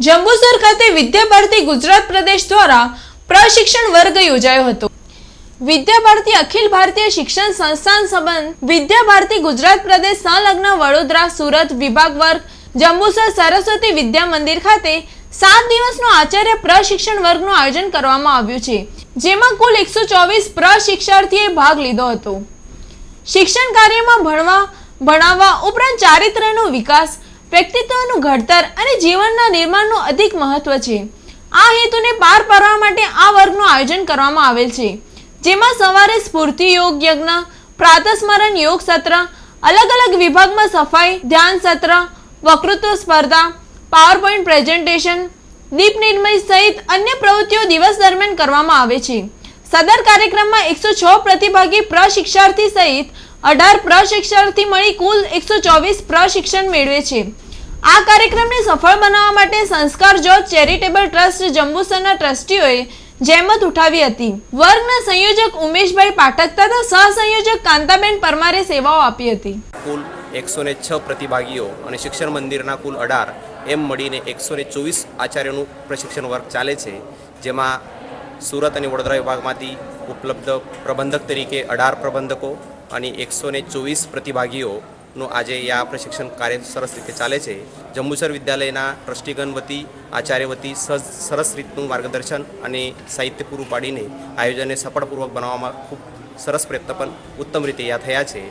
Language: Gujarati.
જંબુસર ખાતે વિદ્યા ભારતી ગુજરાત પ્રદેશ દ્વારા પ્રશિક્ષણ વર્ગ યોજાયો હતો. વિદ્યા ભારતી અખિલ ભારતીય શિક્ષણ સંસ્થાન સંબંધ વિદ્યા ભારતી ગુજરાત પ્રદેશ સંલગ્ન વડોદરા સુરત વિભાગ વર્ગ જંબુસર સરસ્વતી વિદ્યા મંદિર ખાતે સાત દિવસનો આચાર્ય પ્રશિક્ષણ વર્ગનું આયોજન કરવામાં આવ્યું છે, જેમાં કુલ એકસો ચોવીસ પ્રશિક્ષાર્થીએ ભાગ લીધો હતો. શિક્ષણ કાર્યમાં ભણવા, ભણાવવા ઉપરાંત ચારિત્ર્યનો વિકાસ વ્યક્તિત્વનું ઘડતર અને જીવનના નિર્માણનું અધિક મહત્વ છે. આ હેતુને પાર પાડવા માટે આ વર્ગનું આયોજન કરવામાં આવેલ છે. જેમાં સવારે સ્ફૂર્તિ યોગ યજ્ઞ, પ્રાતસ્મરણ યોગ સત્ર, અલગ અલગ વિભાગમાં સફાઈ, ધ્યાન સત્ર, વક્તૃત્વ સ્પર્ધા પાવર પોઈન્ટ પ્રેઝન્ટેશન, દીપ નિર્મય સહિત અન્ય પ્રવૃત્તિઓ દિવસ દરમિયાન કરવામાં આવે છે. સદર કાર્યક્રમમાં એકસો છ પ્રતિભાગી પ્રશિક્ષાર્થી સહિત અઢાર પ્રશિક્ષાર્થી મળી કુલ એકસો ચોવીસ પ્રશિક્ષણ મેળવે છે. આ કાર્યક્રમને સફળ બનાવવા માટે સંસ્કાર જ્યોત ચેરિટેબલ ટ્રસ્ટ જંબુસરના ટ્રસ્ટીઓએ જહેમત ઉઠાવી હતી. વર્ગના સંયોજક ઉમેશભાઈ પાઠક તથા સહસંયોજક કાંતાબેન પરમારે સેવાઓ આપી હતી. કુલ એકસો છ પ્રતિભાગીઓ અને શિક્ષણ મંદિરના કુલ અઢાર એમ મળીને એકસો ને ચોવીસ આચાર્યોનું પ્રશિક્ષણ વર્ગ ચાલે છે, જેમાં સુરત અને વડોદરા વિભાગમાંથી ઉપલબ્ધ પ્રબંધક તરીકે અઢાર પ્રબંધકો અને એકસો ચોવીસ પ્રતિભાગીઓનું આજે આ પ્રશિક્ષણ કાર્ય સરસ રીતે ચાલે છે. જંબુસર વિદ્યાલયના ટ્રસ્ટીગણ વતી આચાર્ય વતી સરસ રીતનું માર્ગદર્શન અને સાહિત્ય પૂરું પાડીને આયોજનને સફળપૂર્વક બનાવવામાં ખૂબ સરસ પ્રયત્ન પણ ઉત્તમ રીતે યા થયા છે.